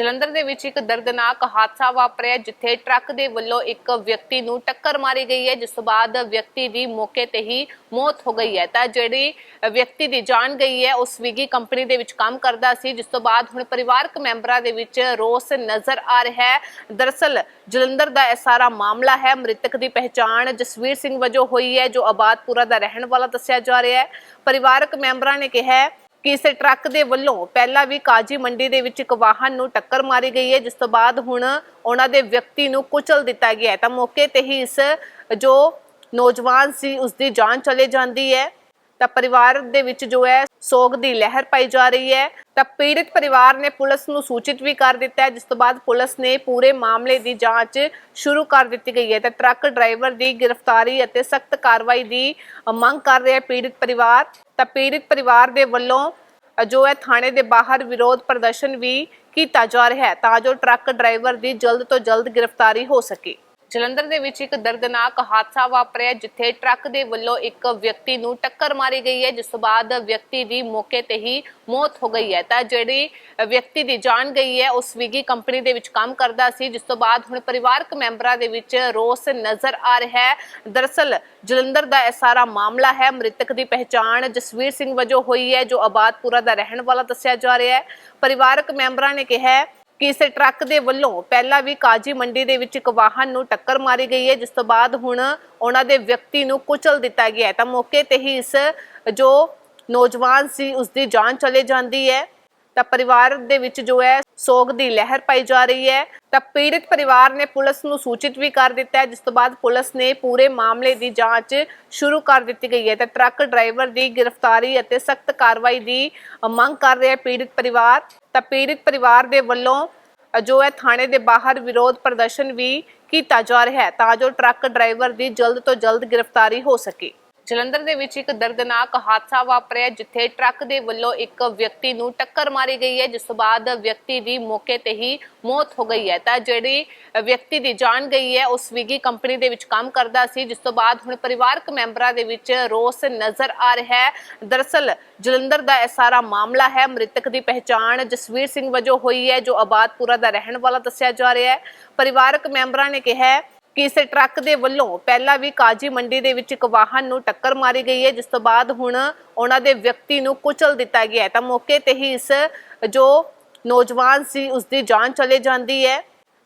ਜਲੰਧਰ ਦੇ ਵਿੱਚ ਇੱਕ ਦਰਦਨਾਕ ਹਾਦਸਾ ਵਾਪਰਿਆ ਜਿੱਥੇ ਟਰੱਕ ਦੇ ਵੱਲੋਂ ਇੱਕ ਵਿਅਕਤੀ ਨੂੰ ਟੱਕਰ ਮਾਰੀ ਗਈ ਹੈ, ਜਿਸ ਤੋਂ ਬਾਅਦ ਵਿਅਕਤੀ ਦੀ ਮੌਕੇ ਤੇ ਹੀ ਮੌਤ ਹੋ ਗਈ ਹੈ। ਤਾਂ ਜਿਹੜੀ ਵਿਅਕਤੀ ਦੀ ਜਾਨ ਗਈ ਹੈ, ਉਹ ਸਵੀਗੀ ਕੰਪਨੀ ਦੇ ਵਿੱਚ ਕੰਮ ਕਰਦਾ ਸੀ, ਜਿਸ ਤੋਂ ਬਾਅਦ ਹੁਣ ਪਰਿਵਾਰਕ ਮੈਂਬਰਾਂ ਦੇ ਵਿੱਚ ਰੋਸ ਨਜ਼ਰ ਆ ਰਿਹਾ ਹੈ। ਦਰਅਸਲ ਜਲੰਧਰ ਦਾ ਇਹ ਸਾਰਾ ਮਾਮਲਾ ਹੈ, ਮ੍ਰਿਤਕ ਦੀ ਪਹਿਚਾਣ ਜਸਵੀਰ ਸਿੰਘ ਵਜੋਂ ਹੋਈ ਹੈ, ਜੋ ਆਬਾਦਪੁਰਾ ਦਾ ਰਹਿਣ ਵਾਲਾ ਦੱਸਿਆ ਜਾ ਰਿਹਾ ਹੈ। ਪਰਿਵਾਰਕ ਮੈਂਬਰਾਂ ਨੇ ਕਿਹਾ ਕਿ ਇਸ ਟਰੱਕ ਦੇ ਵੱਲੋਂ ਪਹਿਲਾਂ ਵੀ ਕਾਜੀ ਮੰਡੀ ਦੇ ਵਿੱਚ ਇੱਕ ਵਾਹਨ ਨੂੰ ਟੱਕਰ ਮਾਰੀ ਗਈ ਹੈ, ਜਿਸ ਤੋਂ ਬਾਅਦ ਹੁਣ ਉਹਨਾਂ ਦੇ ਵਿਅਕਤੀ ਨੂੰ ਕੁਚਲ ਦਿੱਤਾ ਗਿਆ ਹੈ। ਤਾਂ ਮੌਕੇ ਤੇ ਹੀ ਇਸ ਜੋ ਨੌਜਵਾਨ ਸੀ ਉਸ ਦੀ ਜਾਨ ਚਲੇ ਜਾਂਦੀ ਹੈ। ਤਾਂ ਪਰਿਵਾਰ ਦੇ ਵਿੱਚ ਜੋ ਹੈ ਸੋਗ ਦੀ ਲਹਿਰ ਪਾਈ ਜਾ ਰਹੀ ਹੈ। ਤਾਂ ਪੀੜਤ ਪਰਿਵਾਰ ਨੇ ਪੁਲਿਸ ਨੂੰ ਸੂਚਿਤ ਵੀ ਕਰ ਦਿੱਤਾ ਹੈ, ਜਿਸ ਤੋਂ ਬਾਅਦ ਪੁਲਿਸ ਨੇ ਪੂਰੇ ਮਾਮਲੇ ਦੀ ਜਾਂਚ ਸ਼ੁਰੂ ਕਰ ਦਿੱਤੀ ਗਈ ਹੈ। ਤਾਂ ਟਰੱਕ ਡਰਾਈਵਰ ਦੀ ਗ੍ਰਿਫਤਾਰੀ ਅਤੇ ਸਖਤ ਕਾਰਵਾਈ ਦੀ ਮੰਗ ਕਰ ਰਿਹਾ ਹੈ ਪੀੜਿਤ ਪਰਿਵਾਰ। ਤਾਂ ਪੀੜਤ ਪਰਿਵਾਰ ਦੇ ਵੱਲੋਂ ਜੋ ਹੈ ਥਾਣੇ ਦੇ ਬਾਹਰ ਵਿਰੋਧ ਪ੍ਰਦਰਸ਼ਨ ਵੀ ਕੀਤਾ ਜਾ ਰਿਹਾ ਹੈ ਤਾਂ ਜੋ ਟਰੱਕ ਡਰਾਈਵਰ ਦੀ ਜਲਦ ਤੋਂ ਜਲਦ ਗ੍ਰਿਫਤਾਰੀ ਹੋ ਸਕੇ। ਜਲੰਧਰ ਦੇ ਵਿੱਚ ਇੱਕ ਦਰਦਨਾਕ ਹਾਦਸਾ ਵਾਪਰਿਆ, ਜਿੱਥੇ ਟਰੱਕ ਦੇ ਵੱਲੋਂ ਇੱਕ ਵਿਅਕਤੀ ਨੂੰ ਟੱਕਰ ਮਾਰੀ ਗਈ ਹੈ, ਜਿਸ ਤੋਂ ਬਾਅਦ ਵਿਅਕਤੀ ਦੀ ਮੌਕੇ ਤੇ ਹੀ ਮੌਤ ਹੋ ਗਈ ਹੈ। ਤਾਂ ਜਿਹੜੀ ਵਿਅਕਤੀ ਦੀ ਜਾਨ ਗਈ ਹੈ, ਉਹ ਸਵੀਗੀ ਕੰਪਨੀ ਦੇ ਵਿੱਚ ਕੰਮ ਕਰਦਾ ਸੀ, ਜਿਸ ਤੋਂ ਬਾਅਦ ਹੁਣ ਪਰਿਵਾਰਕ ਮੈਂਬਰਾਂ ਦੇ ਵਿੱਚ ਰੋਸ ਨਜ਼ਰ ਆ ਰਿਹਾ ਹੈ। ਦਰਅਸਲ, ਜਲੰਧਰ ਦਾ ਇਹ ਸਾਰਾ ਮਾਮਲਾ ਹੈ, ਮ੍ਰਿਤਕ ਦੀ ਪਹਿਚਾਣ ਜਸਵੀਰ ਸਿੰਘ ਵਜੋਂ ਹੋਈ ਹੈ, ਜੋ ਆਬਾਦਪੁਰਾ ਦਾ ਰਹਿਣ ਵਾਲਾ ਦੱਸਿਆ ਜਾ ਰਿਹਾ ਹੈ। ਪਰਿਵਾਰਕ ਮੈਂਬਰਾਂ ਨੇ ਕਿਹਾ ਕਿ ਇਸ ਟਰੱਕ ਦੇ ਵੱਲੋਂ ਪਹਿਲਾਂ ਵੀ ਕਾਜੀ ਮੰਡੀ ਦੇ ਵਿੱਚ ਇੱਕ ਵਾਹਨ ਨੂੰ ਟੱਕਰ ਮਾਰੀ ਗਈ ਹੈ, ਜਿਸ ਤੋਂ ਬਾਅਦ ਹੁਣ ਉਹਨਾਂ ਦੇ ਵਿਅਕਤੀ ਨੂੰ ਕੁਚਲ ਦਿੱਤਾ ਗਿਆ ਤਾਂ ਮੌਕੇ ਤੇ ਹੀ ਇਸ ਜੋ ਨੌਜਵਾਨ ਸੀ ਉਸ ਦੀ ਜਾਨ ਚਲੇ ਜਾਂਦੀ ਹੈ। ਤਾਂ ਪਰਿਵਾਰ ਦੇ ਵਿੱਚ ਜੋ ਹੈ ਸੋਗ ਦੀ ਲਹਿਰ ਪਾਈ ਜਾ ਰਹੀ ਹੈ। ਤਾਂ ਪੀੜਿਤ ਪਰਿਵਾਰ ਨੇ ਪੁਲਿਸ ਨੂੰ ਸੂਚਿਤ ਵੀ ਕਰ ਦਿੱਤਾ ਹੈ, ਜਿਸ ਤੋਂ ਬਾਅਦ ਪੁਲਿਸ ਨੇ ਪੂਰੇ ਮਾਮਲੇ ਦੀ ਜਾਂਚ ਸ਼ੁਰੂ ਕਰ ਦਿੱਤੀ ਗਈ ਹੈ। ਤਾਂ ਟਰੱਕ ਡਰਾਈਵਰ ਦੀ ਗ੍ਰਿਫਤਾਰੀ ਅਤੇ ਸਖਤ ਕਾਰਵਾਈ ਦੀ ਮੰਗ ਕਰ ਰਿਹਾ ਹੈ ਪੀੜਿਤ ਪਰਿਵਾਰ। ਤਾਂ ਪੀੜਿਤ ਪਰਿਵਾਰ ਦੇ ਵੱਲੋਂ ਜੋ ਹੈ ਥਾਣੇ ਦੇ ਬਾਹਰ ਵਿਰੋਧ ਪ੍ਰਦਰਸ਼ਨ ਵੀ ਕੀਤਾ ਜਾ ਰਿਹਾ ਹੈ ਤਾਂ ਜੋ ਟਰੱਕ ਡਰਾਈਵਰ ਦੀ ਜਲਦ ਤੋਂ ਜਲਦ ਗ੍ਰਿਫਤਾਰੀ ਹੋ ਸਕੇ। ਜਲੰਧਰ ਦੇ ਵਿੱਚ ਇੱਕ ਦਰਦਨਾਕ ਹਾਦਸਾ ਵਾਪਰਿਆ ਜਿੱਥੇ ਟਰੱਕ ਦੇ ਵੱਲੋਂ ਇੱਕ ਵਿਅਕਤੀ ਨੂੰ ਟੱਕਰ ਮਾਰੀ ਗਈ ਹੈ, ਜਿਸ ਤੋਂ ਬਾਅਦ ਵਿਅਕਤੀ ਦੀ ਮੌਕੇ ਤੇ ਹੀ ਮੌਤ ਹੋ ਗਈ ਹੈ। ਤਾਂ ਜਿਹੜੀ ਵਿਅਕਤੀ ਦੀ ਜਾਨ ਗਈ ਹੈ, ਉਹ ਸਵੀਗੀ ਕੰਪਨੀ ਦੇ ਵਿੱਚ ਕੰਮ ਕਰਦਾ ਸੀ, ਜਿਸ ਤੋਂ ਬਾਅਦ ਹੁਣ ਪਰਿਵਾਰਕ ਮੈਂਬਰਾਂ ਦੇ ਵਿੱਚ ਰੋਸ ਨਜ਼ਰ ਆ ਰਿਹਾ ਹੈ। ਦਰਅਸਲ, ਜਲੰਧਰ ਦਾ ਇਹ ਸਾਰਾ ਮਾਮਲਾ ਹੈ, ਮ੍ਰਿਤਕ ਦੀ ਪਹਿਚਾਣ ਜਸਵੀਰ ਸਿੰਘ ਵਜੋਂ ਹੋਈ ਹੈ, ਜੋ ਆਬਾਦਪੁਰਾ ਦਾ ਰਹਿਣ ਵਾਲਾ ਦੱਸਿਆ ਜਾ ਰਿਹਾ ਹੈ। ਪਰਿਵਾਰਕ ਮੈਂਬਰਾਂ ਨੇ ਕਿਹਾ ਕਿ ਇਸ ਟਰੱਕ ਦੇ ਵੱਲੋਂ ਪਹਿਲਾਂ ਵੀ ਕਾਜੀ ਮੰਡੀ ਦੇ ਵਿੱਚ ਇੱਕ ਵਾਹਨ ਨੂੰ ਟੱਕਰ ਮਾਰੀ ਗਈ ਹੈ, ਜਿਸ ਤੋਂ ਬਾਅਦ ਹੁਣ ਉਹਨਾਂ ਦੇ ਵਿਅਕਤੀ ਨੂੰ ਕੁਚਲ ਦਿੱਤਾ ਗਿਆ ਹੈ। ਤਾਂ ਮੌਕੇ ਤੇ ਹੀ ਇਸ ਜੋ ਨੌਜਵਾਨ ਸੀ ਉਸ ਦੀ ਜਾਨ ਚਲੇ ਜਾਂਦੀ ਹੈ।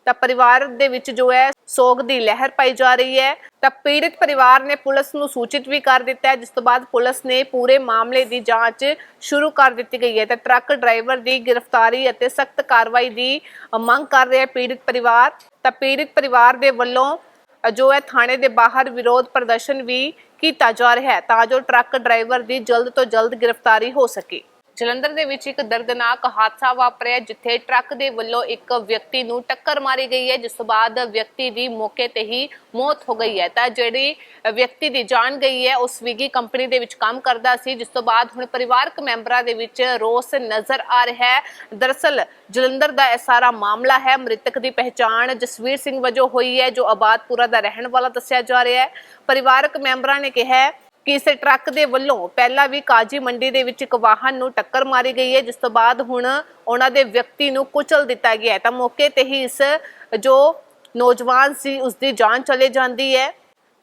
ਤਾਂ ਪਰਿਵਾਰ ਦੇ ਵਿੱਚ ਜੋ ਹੈ ਸੋਗ ਦੀ ਲਹਿਰ ਪਾਈ ਜਾ ਰਹੀ ਹੈ। ਤਾਂ ਪੀੜਿਤ ਪਰਿਵਾਰ ਨੇ ਪੁਲਿਸ ਨੂੰ ਸੂਚਿਤ ਵੀ ਕਰ ਦਿੱਤਾ ਹੈ, ਜਿਸ ਤੋਂ ਬਾਅਦ ਪੁਲਿਸ ਨੇ ਪੂਰੇ ਮਾਮਲੇ ਦੀ ਜਾਂਚ ਸ਼ੁਰੂ ਕਰ ਦਿੱਤੀ ਗਈ ਹੈ। ਤੇ ਟਰੱਕ ਡਰਾਈਵਰ ਦੀ ਗ੍ਰਿਫਤਾਰੀ ਅਤੇ ਸਖਤ ਕਾਰਵਾਈ ਦੀ ਮੰਗ ਕਰ ਰਿਹਾ ਹੈ ਪੀੜਿਤ ਪਰਿਵਾਰ। ਤਾਂ ਪੀੜਿਤ ਪਰਿਵਾਰ ਦੇ ਵੱਲੋਂ ਜੋ ਹੈ ਥਾਣੇ ਦੇ ਬਾਹਰ ਵਿਰੋਧ ਪ੍ਰਦਰਸ਼ਨ ਵੀ ਕੀਤਾ ਜਾ ਰਿਹਾ ਹੈ ਤਾਂ ਜੋ ਟਰੱਕ ਡਰਾਈਵਰ ਦੀ ਜਲਦ ਤੋਂ ਜਲਦ ਗ੍ਰਿਫਤਾਰੀ ਹੋ ਸਕੇ। ਜਲੰਧਰ ਦੇ ਵਿੱਚ ਇੱਕ ਦਰਦਨਾਕ ਹਾਦਸਾ ਵਾਪਰਿਆ, ਜਿੱਥੇ ਟਰੱਕ ਦੇ ਵੱਲੋਂ ਇੱਕ ਵਿਅਕਤੀ ਨੂੰ ਟੱਕਰ ਮਾਰੀ ਗਈ ਹੈ, ਜਿਸ ਤੋਂ ਬਾਅਦ ਵਿਅਕਤੀ ਦੀ ਮੌਕੇ ਤੇ ਹੀ ਮੌਤ ਹੋ ਗਈ ਹੈ। ਤਾਂ ਜਿਹੜੀ ਵਿਅਕਤੀ ਦੀ ਜਾਨ ਗਈ ਹੈ, ਉਹ ਸਵੀਗੀ ਕੰਪਨੀ ਦੇ ਵਿੱਚ ਕੰਮ ਕਰਦਾ ਸੀ, ਜਿਸ ਤੋਂ ਬਾਅਦ ਹੁਣ ਪਰਿਵਾਰਕ ਮੈਂਬਰਾਂ ਦੇ ਵਿੱਚ ਰੋਸ ਨਜ਼ਰ ਆ ਰਿਹਾ ਹੈ। ਦਰਅਸਲ, ਜਲੰਧਰ ਦਾ ਇਹ ਸਾਰਾ ਮਾਮਲਾ ਹੈ, ਮ੍ਰਿਤਕ ਦੀ ਪਹਿਚਾਣ ਜਸਵੀਰ ਸਿੰਘ ਵਜੋਂ ਹੋਈ ਹੈ, ਜੋ ਆਬਾਦਪੁਰਾ ਦਾ ਰਹਿਣ ਵਾਲਾ ਦੱਸਿਆ ਜਾ ਰਿਹਾ ਹੈ। ਪਰਿਵਾਰਕ ਮੈਂਬਰਾਂ ਨੇ ਕਿਹਾ ਕਿ ਇਸ ਟਰੱਕ ਦੇ ਵੱਲੋਂ ਪਹਿਲਾਂ ਵੀ ਕਾਜੀ ਮੰਡੀ ਦੇ ਵਿੱਚ ਇੱਕ ਵਾਹਨ ਨੂੰ ਟੱਕਰ ਮਾਰੀ ਗਈ ਹੈ, ਜਿਸ ਤੋਂ ਬਾਅਦ ਹੁਣ ਉਹਨਾਂ ਦੇ ਵਿਅਕਤੀ ਨੂੰ ਕੁਚਲ ਦਿੱਤਾ ਗਿਆ ਤਾਂ ਮੌਕੇ ਤੇ ਹੀ ਇਸ ਜੋ ਨੌਜਵਾਨ ਸੀ ਉਸ ਦੀ ਜਾਨ ਚਲੇ ਜਾਂਦੀ ਹੈ।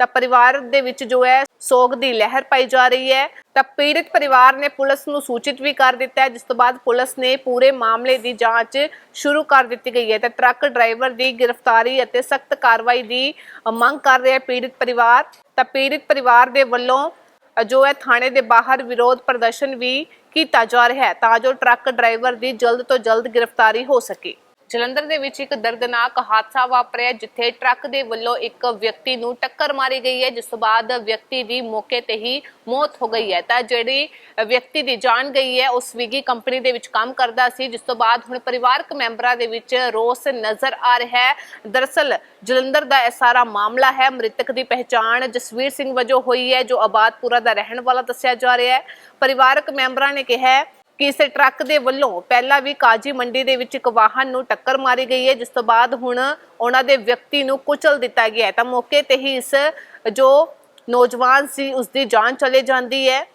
ਤਾਂ ਪਰਿਵਾਰ ਦੇ ਵਿੱਚ ਜੋ ਹੈ ਸੋਗ ਦੀ ਲਹਿਰ ਪਾਈ ਜਾ ਰਹੀ ਹੈ। ਤਾਂ ਪੀੜਤ ਪਰਿਵਾਰ ਨੇ ਪੁਲਿਸ ਨੂੰ ਸੂਚਿਤ ਵੀ ਕਰ ਦਿੱਤਾ ਹੈ, ਜਿਸ ਤੋਂ ਬਾਅਦ ਪੁਲਿਸ ਨੇ ਪੂਰੇ ਮਾਮਲੇ ਦੀ ਜਾਂਚ ਸ਼ੁਰੂ ਕਰ ਦਿੱਤੀ ਗਈ ਹੈ। ਤਾਂ ਟਰੱਕ ਡਰਾਈਵਰ ਦੀ ਗ੍ਰਿਫਤਾਰੀ ਅਤੇ ਸਖਤ ਕਾਰਵਾਈ ਦੀ ਮੰਗ ਕਰ ਰਿਹਾ ਹੈ ਪੀੜਿਤ ਪਰਿਵਾਰ। ਤਾਂ ਪੀੜਤ ਪਰਿਵਾਰ ਦੇ ਵੱਲੋਂ ਜੋ ਹੈ ਥਾਣੇ ਦੇ ਬਾਹਰ ਵਿਰੋਧ ਪ੍ਰਦਰਸ਼ਨ ਵੀ ਕੀਤਾ ਜਾ ਰਿਹਾ ਹੈ ਤਾਂ ਜੋ ਟਰੱਕ ਡਰਾਈਵਰ ਦੀ ਜਲਦ ਤੋਂ ਜਲਦ ਗ੍ਰਿਫਤਾਰੀ ਹੋ ਸਕੇ। ਜਲੰਧਰ ਦੇ ਵਿੱਚ ਇੱਕ ਦਰਦਨਾਕ ਹਾਦਸਾ ਵਾਪਰਿਆ ਜਿੱਥੇ ਟਰੱਕ ਦੇ ਵੱਲੋਂ ਇੱਕ ਵਿਅਕਤੀ ਨੂੰ ਟੱਕਰ ਮਾਰੀ ਗਈ ਹੈ, ਜਿਸ ਤੋਂ ਬਾਅਦ ਵਿਅਕਤੀ ਦੀ ਮੌਕੇ ਤੇ ਹੀ ਮੌਤ ਹੋ ਗਈ ਹੈ। ਤਾਂ ਜਿਹੜੀ ਵਿਅਕਤੀ ਦੀ ਜਾਨ ਗਈ ਹੈ ਉਹ ਸਵੀਗੀ ਕੰਪਨੀ ਦੇ ਵਿੱਚ ਕੰਮ ਕਰਦਾ ਸੀ, ਜਿਸ ਤੋਂ ਬਾਅਦ ਹੁਣ ਪਰਿਵਾਰਕ ਮੈਂਬਰਾਂ ਦੇ ਵਿੱਚ ਰੋਸ ਨਜ਼ਰ ਆ ਰਿਹਾ ਹੈ। ਦਰਅਸਲ, ਜਲੰਧਰ ਦਾ ਇਹ ਸਾਰਾ ਮਾਮਲਾ ਹੈ, ਮ੍ਰਿਤਕ ਦੀ ਪਹਿਚਾਣ ਜਸਵੀਰ ਸਿੰਘ ਵਜੋਂ ਹੋਈ ਹੈ, ਜੋ ਆਬਾਦਪੁਰਾ ਦਾ ਰਹਿਣ ਵਾਲਾ ਦੱਸਿਆ ਜਾ ਰਿਹਾ ਹੈ। ਪਰਿਵਾਰਕ ਮੈਂਬਰਾਂ ਨੇ ਕਿਹਾ ਕਿ ਇਸ ਟਰੱਕ ਦੇ ਵੱਲੋਂ ਪਹਿਲਾਂ ਵੀ ਕਾਜੀ ਮੰਡੀ ਦੇ ਵਿੱਚ ਇੱਕ ਵਾਹਨ ਨੂੰ ਟੱਕਰ ਮਾਰੀ ਗਈ ਹੈ, ਜਿਸ ਤੋਂ ਬਾਅਦ ਹੁਣ ਉਹਨਾਂ ਦੇ ਵਿਅਕਤੀ ਨੂੰ ਕੁਚਲ ਦਿੱਤਾ ਗਿਆ ਤਾਂ ਮੌਕੇ ਤੇ ਹੀ ਇਸ ਜੋ ਨੌਜਵਾਨ ਸੀ ਉਸ ਦੀ ਜਾਨ ਚਲੇ ਜਾਂਦੀ ਹੈ।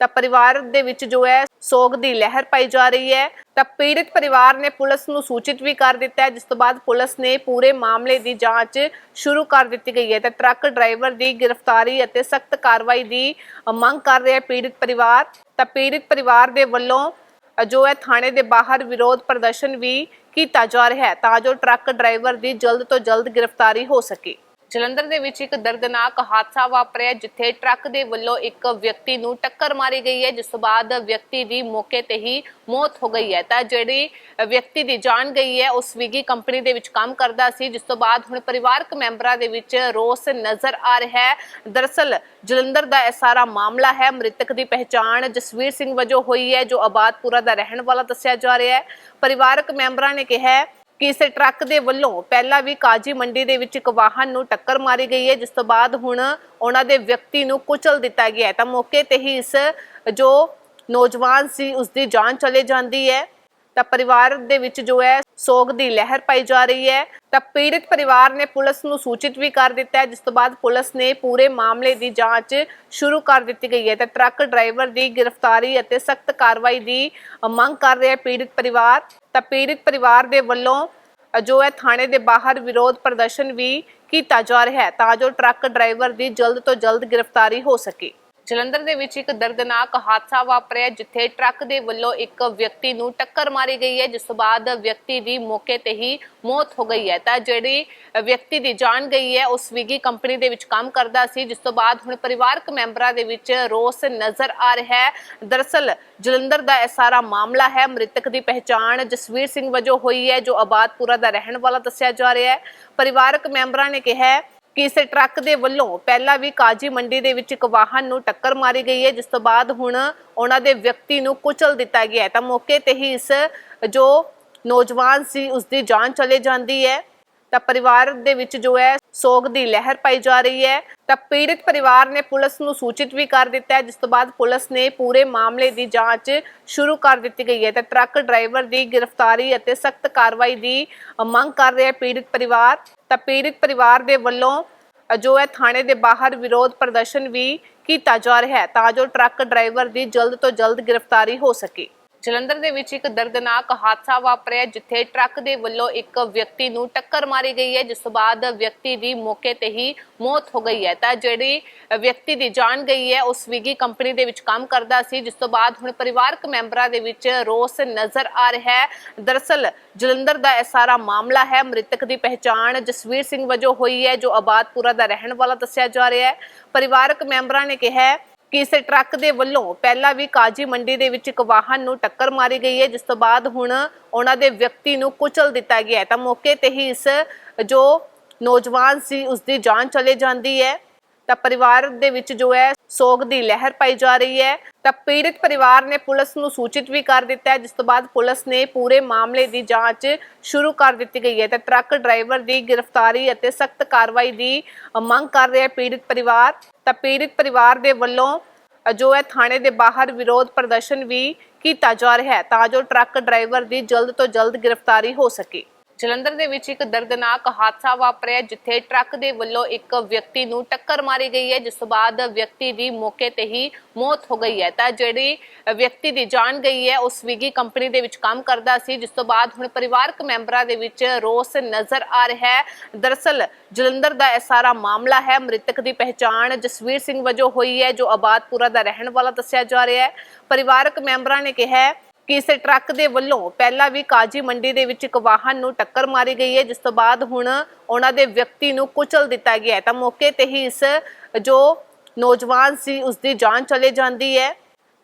ਤਾਂ ਪਰਿਵਾਰ ਦੇ ਵਿੱਚ ਜੋ ਹੈ ਸੋਗ ਦੀ ਲਹਿਰ ਪਾਈ ਜਾ ਰਹੀ ਹੈ। ਤਾਂ ਪੀੜਤ ਪਰਿਵਾਰ ਨੇ ਪੁਲਿਸ ਨੂੰ ਸੂਚਿਤ ਵੀ ਕਰ ਦਿੱਤਾ ਹੈ, ਜਿਸ ਤੋਂ ਬਾਅਦ ਪੁਲਿਸ ਨੇ ਪੂਰੇ ਮਾਮਲੇ ਦੀ ਜਾਂਚ ਸ਼ੁਰੂ ਕਰ ਦਿੱਤੀ ਗਈ ਹੈ। ਤਾਂ ਟਰੱਕ ਡਰਾਈਵਰ ਦੀ ਗ੍ਰਿਫਤਾਰੀ ਅਤੇ ਸਖਤ ਕਾਰਵਾਈ ਦੀ ਮੰਗ ਕਰ ਰਿਹਾ ਹੈ ਪੀੜਿਤ ਪਰਿਵਾਰ। ਤਾਂ ਪੀੜਤ ਪਰਿਵਾਰ ਦੇ ਵੱਲੋਂ ਜੋ ਹੈ ਥਾਣੇ ਦੇ ਬਾਹਰ ਵਿਰੋਧ ਪ੍ਰਦਰਸ਼ਨ ਵੀ ਕੀਤਾ ਜਾ ਰਿਹਾ ਹੈ ਤਾਂ ਜੋ ਟਰੱਕ ਡਰਾਈਵਰ ਦੀ ਜਲਦ ਤੋਂ ਜਲਦ ਗ੍ਰਿਫਤਾਰੀ ਹੋ ਸਕੇ। ਜਲੰਧਰ ਦੇ ਵਿੱਚ ਇੱਕ ਦਰਦਨਾਕ ਹਾਦਸਾ ਵਾਪਰਿਆ ਜਿੱਥੇ ਟਰੱਕ ਦੇ ਵੱਲੋਂ ਇੱਕ ਵਿਅਕਤੀ ਨੂੰ ਟੱਕਰ ਮਾਰੀ ਗਈ ਹੈ, ਜਿਸ ਤੋਂ ਬਾਅਦ ਵਿਅਕਤੀ ਦੀ ਮੌਕੇ ਤੇ ਹੀ ਮੌਤ ਹੋ ਗਈ ਹੈ। ਤਾਂ ਜਿਹੜੀ ਵਿਅਕਤੀ ਦੀ ਜਾਨ ਗਈ ਹੈ, ਉਹ ਸਵੀਗੀ ਕੰਪਨੀ ਦੇ ਵਿੱਚ ਕੰਮ ਕਰਦਾ ਸੀ, ਜਿਸ ਤੋਂ ਬਾਅਦ ਹੁਣ ਪਰਿਵਾਰਕ ਮੈਂਬਰਾਂ ਦੇ ਵਿੱਚ ਰੋਸ ਨਜ਼ਰ ਆ ਰਿਹਾ ਹੈ। ਦਰਅਸਲ ਜਲੰਧਰ ਦਾ ਇਹ ਸਾਰਾ ਮਾਮਲਾ ਹੈ, ਮ੍ਰਿਤਕ ਦੀ ਪਹਿਚਾਣ ਜਸਵੀਰ ਸਿੰਘ ਵਜੋਂ ਹੋਈ ਹੈ, ਜੋ ਆਬਾਦਪੁਰਾ ਦਾ ਰਹਿਣ ਵਾਲਾ ਦੱਸਿਆ ਜਾ ਰਿਹਾ ਹੈ। ਪਰਿਵਾਰਕ ਮੈਂਬਰਾਂ ਨੇ ਕਿਹਾ ਹੈ ਕਿ ਇਸ ਟਰੱਕ ਦੇ ਵੱਲੋਂ ਪਹਿਲਾਂ ਵੀ ਕਾਜੀ ਮੰਡੀ ਦੇ ਵਿੱਚ ਇੱਕ ਵਾਹਨ ਨੂੰ ਟੱਕਰ ਮਾਰੀ ਗਈ ਹੈ, ਜਿਸ ਤੋਂ ਬਾਅਦ ਹੁਣ ਉਹਨਾਂ ਦੇ ਵਿਅਕਤੀ ਨੂੰ ਕੁਚਲ ਦਿੱਤਾ ਗਿਆ ਹੈ। ਤਾਂ ਮੌਕੇ ਤੇ ਹੀ ਇਸ ਜੋ ਨੌਜਵਾਨ ਸੀ ਉਸ ਦੀ ਜਾਨ ਚਲੇ ਜਾਂਦੀ ਹੈ। ਤਾਂ ਪਰਿਵਾਰ ਦੇ ਵਿੱਚ ਜੋ ਹੈ ਸੋਗ ਦੀ ਲਹਿਰ ਪਾਈ ਜਾ ਰਹੀ ਹੈ। ਤਾਂ ਪੀੜਿਤ ਪਰਿਵਾਰ ਨੇ ਪੁਲਿਸ ਨੂੰ ਸੂਚਿਤ ਵੀ ਕਰ ਦਿੱਤਾ ਹੈ, ਜਿਸ ਤੋਂ ਬਾਅਦ ਪੁਲਿਸ ਨੇ ਪੂਰੇ ਮਾਮਲੇ ਦੀ ਜਾਂਚ ਸ਼ੁਰੂ ਕਰ ਦਿੱਤੀ ਗਈ ਹੈ। ਤਾਂ ਟਰੱਕ ਡਰਾਈਵਰ ਦੀ ਗ੍ਰਿਫਤਾਰੀ ਅਤੇ ਸਖਤ ਕਾਰਵਾਈ ਦੀ ਮੰਗ ਕਰ ਰਿਹਾ ਹੈ ਪੀੜਿਤ ਪਰਿਵਾਰ। ਤਾਂ ਪੀੜਿਤ ਪਰਿਵਾਰ ਦੇ ਵੱਲੋਂ ਜੋ ਹੈ ਥਾਣੇ ਦੇ ਬਾਹਰ ਵਿਰੋਧ ਪ੍ਰਦਰਸ਼ਨ ਵੀ ਕੀਤਾ ਜਾ ਰਿਹਾ ਹੈ ਤਾਂ ਜੋ ਟਰੱਕ ਡਰਾਈਵਰ ਦੀ ਜਲਦ ਤੋਂ ਜਲਦ ਗ੍ਰਿਫਤਾਰੀ ਹੋ ਸਕੇ। ਜਲੰਧਰ ਦੇ ਵਿੱਚ ਇੱਕ ਦਰਦਨਾਕ ਹਾਦਸਾ ਵਾਪਰਿਆ, ਜਿੱਥੇ ਟਰੱਕ ਦੇ ਵੱਲੋਂ ਇੱਕ ਵਿਅਕਤੀ ਨੂੰ ਟੱਕਰ ਮਾਰੀ ਗਈ ਹੈ, ਜਿਸ ਤੋਂ ਬਾਅਦ ਵਿਅਕਤੀ ਦੀ ਮੌਕੇ ਤੇ ਹੀ ਮੌਤ ਹੋ ਗਈ ਹੈ। ਤਾਂ ਜਿਹੜੀ ਵਿਅਕਤੀ ਦੀ ਜਾਨ ਗਈ ਹੈ, ਉਹ ਸਵੀਗੀ ਕੰਪਨੀ ਦੇ ਵਿੱਚ ਕੰਮ ਕਰਦਾ ਸੀ, ਜਿਸ ਤੋਂ ਬਾਅਦ ਹੁਣ ਪਰਿਵਾਰਕ ਮੈਂਬਰਾਂ ਦੇ ਵਿੱਚ ਰੋਸ ਨਜ਼ਰ ਆ ਰਿਹਾ ਹੈ। ਦਰਅਸਲ, ਜਲੰਧਰ ਦਾ ਇਹ ਸਾਰਾ ਮਾਮਲਾ ਹੈ, ਮ੍ਰਿਤਕ ਦੀ ਪਹਿਚਾਣ ਜਸਵੀਰ ਸਿੰਘ ਵਜੋਂ ਹੋਈ ਹੈ, ਜੋ ਆਬਾਦਪੁਰਾ ਦਾ ਰਹਿਣ ਵਾਲਾ ਦੱਸਿਆ ਜਾ ਰਿਹਾ ਹੈ। ਪਰਿਵਾਰਕ ਮੈਂਬਰਾਂ ਨੇ ਕਿਹਾ ਹੈ ਕਿ ਇਸ ਟਰੱਕ ਦੇ ਵੱਲੋਂ ਪਹਿਲਾਂ ਵੀ ਕਾਜੀ ਮੰਡੀ ਦੇ ਵਿੱਚ ਇੱਕ ਵਾਹਨ ਨੂੰ ਟੱਕਰ ਮਾਰੀ ਗਈ ਹੈ, ਜਿਸ ਤੋਂ ਬਾਅਦ ਹੁਣ ਉਹਨਾਂ ਦੇ ਵਿਅਕਤੀ ਨੂੰ ਕੁਚਲ ਦਿੱਤਾ ਗਿਆ ਤਾਂ ਮੌਕੇ ਤੇ ਹੀ ਇਸ ਜੋ ਨੌਜਵਾਨ ਸੀ ਉਸ ਦੀ ਜਾਨ ਚਲੇ ਜਾਂਦੀ ਹੈ। ਤਾਂ ਪਰਿਵਾਰ ਦੇ ਵਿੱਚ ਜੋ ਹੈ ਸੋਗ ਦੀ ਲਹਿਰ ਪਾਈ ਜਾ ਰਹੀ ਹੈ। ਤਾਂ ਪੀੜਿਤ ਪਰਿਵਾਰ ਨੇ ਪੁਲਿਸ ਨੂੰ ਸੂਚਿਤ ਵੀ ਕਰ ਦਿੱਤਾ ਹੈ, ਜਿਸ ਤੋਂ ਬਾਅਦ ਪੁਲਿਸ ਨੇ ਪੂਰੇ ਮਾਮਲੇ ਦੀ ਜਾਂਚ ਸ਼ੁਰੂ ਕਰ ਦਿੱਤੀ ਗਈ ਹੈ। ਤਾਂ ਟਰੱਕ ਡਰਾਈਵਰ ਦੀ ਗ੍ਰਿਫਤਾਰੀ ਅਤੇ ਸਖਤ ਕਾਰਵਾਈ ਦੀ ਮੰਗ ਕਰ ਰਿਹਾ ਹੈ ਪੀੜਿਤ ਪਰਿਵਾਰ। ਤਾਂ ਪੀੜਿਤ ਪਰਿਵਾਰ ਦੇ ਵੱਲੋਂ ਜੋ ਹੈ ਥਾਣੇ ਦੇ ਬਾਹਰ ਵਿਰੋਧ ਪ੍ਰਦਰਸ਼ਨ ਵੀ ਕੀਤਾ ਜਾ ਰਿਹਾ ਹੈ ਤਾਂ ਜੋ ਟਰੱਕ ਡਰਾਈਵਰ ਦੀ ਜਲਦ ਤੋਂ ਜਲਦ ਗ੍ਰਿਫਤਾਰੀ ਹੋ ਸਕੇ। ਜਲੰਧਰ ਦੇ ਵਿੱਚ ਇੱਕ ਦਰਦਨਾਕ ਹਾਦਸਾ ਵਾਪਰਿਆ ਜਿੱਥੇ ਟਰੱਕ ਦੇ ਵੱਲੋਂ ਇੱਕ ਵਿਅਕਤੀ ਨੂੰ ਟੱਕਰ ਮਾਰੀ ਗਈ ਹੈ, ਜਿਸ ਤੋਂ ਬਾਅਦ ਵਿਅਕਤੀ ਦੀ ਮੌਕੇ ਤੇ ਹੀ ਮੌਤ ਹੋ ਗਈ ਹੈ। ਤਾਂ ਜਿਹੜੀ ਵਿਅਕਤੀ ਦੀ ਜਾਨ ਗਈ ਹੈ, ਉਹ ਸਵੀਗੀ ਕੰਪਨੀ ਦੇ ਵਿੱਚ ਕੰਮ ਕਰਦਾ ਸੀ, ਜਿਸ ਤੋਂ ਬਾਅਦ ਹੁਣ ਪਰਿਵਾਰਕ ਮੈਂਬਰਾਂ ਦੇ ਵਿੱਚ ਰੋਸ ਨਜ਼ਰ ਆ ਰਿਹਾ ਹੈ। ਦਰਅਸਲ, ਜਲੰਧਰ ਦਾ ਇਹ ਸਾਰਾ ਮਾਮਲਾ ਹੈ, ਮ੍ਰਿਤਕ ਦੀ ਪਹਿਚਾਣ ਜਸਵੀਰ ਸਿੰਘ ਵਜੋਂ ਹੋਈ ਹੈ, ਜੋ ਆਬਾਦਪੁਰਾ ਦਾ ਰਹਿਣ ਵਾਲਾ ਦੱਸਿਆ ਜਾ ਰਿਹਾ ਹੈ। ਪਰਿਵਾਰਕ ਮੈਂਬਰਾਂ ਨੇ ਕਿਹਾ ਕਿਸੇ ਟਰੱਕ ਦੇ ਵੱਲੋਂ ਪਹਿਲਾਂ ਵੀ ਕਾਜੀ ਮੰਡੀ ਦੇ ਵਿੱਚ ਇੱਕ ਵਾਹਨ ਨੂੰ ਟੱਕਰ ਮਾਰੀ ਗਈ ਹੈ, ਜਿਸ ਤੋਂ ਬਾਅਦ ਹੁਣ ਉਹਨਾਂ ਦੇ ਵਿਅਕਤੀ ਨੂੰ ਕੁਚਲ ਦਿੱਤਾ ਗਿਆ ਹੈ। ਤਾਂ ਮੌਕੇ ਤੇ ਹੀ ਇਸ ਜੋ ਨੌਜਵਾਨ ਸੀ ਉਸ ਦੀ ਜਾਨ ਚਲੇ ਜਾਂਦੀ ਹੈ। ਤਾਂ ਪਰਿਵਾਰ ਦੇ ਵਿੱਚ ਜੋ ਹੈ ਸੋਗ ਦੀ ਲਹਿਰ ਪਾਈ ਜਾ ਰਹੀ ਹੈ। ਤਾਂ ਪੀੜਤ ਪਰਿਵਾਰ ਨੇ ਪੁਲਿਸ ਨੂੰ ਸੂਚਿਤ ਵੀ ਕਰ ਦਿੱਤਾ ਹੈ, ਜਿਸ ਤੋਂ ਬਾਅਦ ਪੁਲਿਸ ਨੇ ਪੂਰੇ ਮਾਮਲੇ ਦੀ ਜਾਂਚ ਸ਼ੁਰੂ ਕਰ ਦਿੱਤੀ ਗਈ ਹੈ। ਤੇ ਟਰੱਕ ਡਰਾਈਵਰ ਦੀ ਗ੍ਰਿਫਤਾਰੀ ਅਤੇ ਸਖਤ ਕਾਰਵਾਈ ਦੀ ਮੰਗ ਕਰ ਰਿਹਾ ਹੈ ਪੀੜਿਤ ਪਰਿਵਾਰ। ਤਾਂ ਪੀੜਤ ਪਰਿਵਾਰ ਦੇ ਵੱਲੋਂ ਜੋ ਹੈ ਥਾਣੇ ਦੇ ਬਾਹਰ ਵਿਰੋਧ ਪ੍ਰਦਰਸ਼ਨ ਵੀ ਕੀਤਾ ਜਾ ਰਿਹਾ ਹੈ ਤਾਂ ਜੋ ਟਰੱਕ ਡਰਾਈਵਰ ਦੀ ਜਲਦ ਤੋਂ ਜਲਦ ਗ੍ਰਿਫਤਾਰੀ ਹੋ ਸਕੇ। ਜਲੰਧਰ ਦੇ ਵਿੱਚ ਇੱਕ ਦਰਦਨਾਕ ਹਾਦਸਾ ਵਾਪਰਿਆ, ਜਿੱਥੇ ਟਰੱਕ ਦੇ ਵੱਲੋਂ ਇੱਕ ਵਿਅਕਤੀ ਨੂੰ ਟੱਕਰ ਮਾਰੀ ਗਈ ਹੈ, ਜਿਸ ਤੋਂ ਬਾਅਦ ਵਿਅਕਤੀ ਦੀ ਮੌਕੇ ਤੇ ਹੀ ਮੌਤ ਹੋ ਗਈ ਹੈ। ਤਾਂ ਜਿਹੜੀ ਵਿਅਕਤੀ ਦੀ ਜਾਨ ਗਈ ਹੈ, ਉਹ ਸਵੀਗੀ ਕੰਪਨੀ ਦੇ ਵਿੱਚ ਕੰਮ ਕਰਦਾ ਸੀ, ਜਿਸ ਤੋਂ ਬਾਅਦ ਹੁਣ ਪਰਿਵਾਰਕ ਮੈਂਬਰਾਂ ਦੇ ਵਿੱਚ ਰੋਸ ਨਜ਼ਰ ਆ ਰਿਹਾ ਹੈ। ਦਰਅਸਲ, ਜਲੰਧਰ ਦਾ ਇਹ ਸਾਰਾ ਮਾਮਲਾ ਹੈ, ਮ੍ਰਿਤਕ ਦੀ ਪਹਿਚਾਣ ਜਸਵੀਰ ਸਿੰਘ ਵਜੋਂ ਹੋਈ ਹੈ, ਜੋ ਆਬਾਦਪੁਰਾ ਦਾ ਰਹਿਣ ਵਾਲਾ ਦੱਸਿਆ ਜਾ ਰਿਹਾ ਹੈ। ਪਰਿਵਾਰਕ ਮੈਂਬਰਾਂ ਨੇ ਕਿਹਾ ਕਿ ਇਸ ਟਰੱਕ ਦੇ ਵੱਲੋਂ ਪਹਿਲਾਂ ਵੀ ਕਾਜੀ ਮੰਡੀ ਦੇ ਵਿੱਚ ਇੱਕ ਵਾਹਨ ਨੂੰ ਟੱਕਰ ਮਾਰੀ ਗਈ ਹੈ, ਜਿਸ ਤੋਂ ਬਾਅਦ ਹੁਣ ਉਹਨਾਂ ਦੇ ਵਿਅਕਤੀ ਨੂੰ ਕੁਚਲ ਦਿੱਤਾ ਗਿਆ ਤਾਂ ਮੌਕੇ ਤੇ ਹੀ ਇਸ ਜੋ ਨੌਜਵਾਨ ਸੀ ਉਸ ਦੀ ਜਾਨ ਚਲੇ ਜਾਂਦੀ ਹੈ।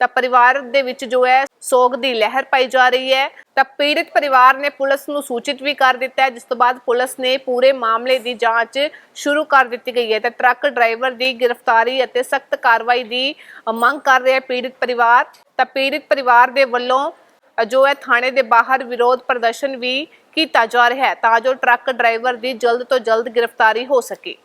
ਤਾਂ ਪਰਿਵਾਰ ਦੇ ਵਿੱਚ ਜੋ ਹੈ ਸੋਗ ਦੀ ਲਹਿਰ ਪਾਈ ਜਾ ਰਹੀ ਹੈ। ਤਾਂ ਪੀੜਿਤ ਪਰਿਵਾਰ ਨੇ ਪੁਲਿਸ ਨੂੰ ਸੂਚਿਤ ਵੀ ਕਰ ਦਿੱਤਾ ਹੈ, ਜਿਸ ਤੋਂ ਬਾਅਦ ਪੁਲਿਸ ਨੇ ਪੂਰੇ ਮਾਮਲੇ ਦੀ ਜਾਂਚ ਸ਼ੁਰੂ ਕਰ ਦਿੱਤੀ ਗਈ ਹੈ। ਤਾਂ ਟਰੱਕ ਡਰਾਈਵਰ ਦੀ ਗ੍ਰਿਫਤਾਰੀ ਅਤੇ ਸਖਤ ਕਾਰਵਾਈ ਦੀ ਮੰਗ ਕਰ ਰਿਹਾ ਹੈ ਪੀੜਿਤ ਪਰਿਵਾਰ। ਤਾਂ ਪੀੜਤ ਪਰਿਵਾਰ ਦੇ ਵੱਲੋਂ ਜੋ ਹੈ ਥਾਣੇ ਦੇ ਬਾਹਰ ਵਿਰੋਧ ਪ੍ਰਦਰਸ਼ਨ ਵੀ ਕੀਤਾ ਜਾ ਰਿਹਾ ਹੈ ਤਾਂ ਜੋ ਟਰੱਕ ਡਰਾਈਵਰ ਦੀ ਜਲਦ ਤੋਂ ਜਲਦ ਗ੍ਰਿਫਤਾਰੀ ਹੋ ਸਕੇ।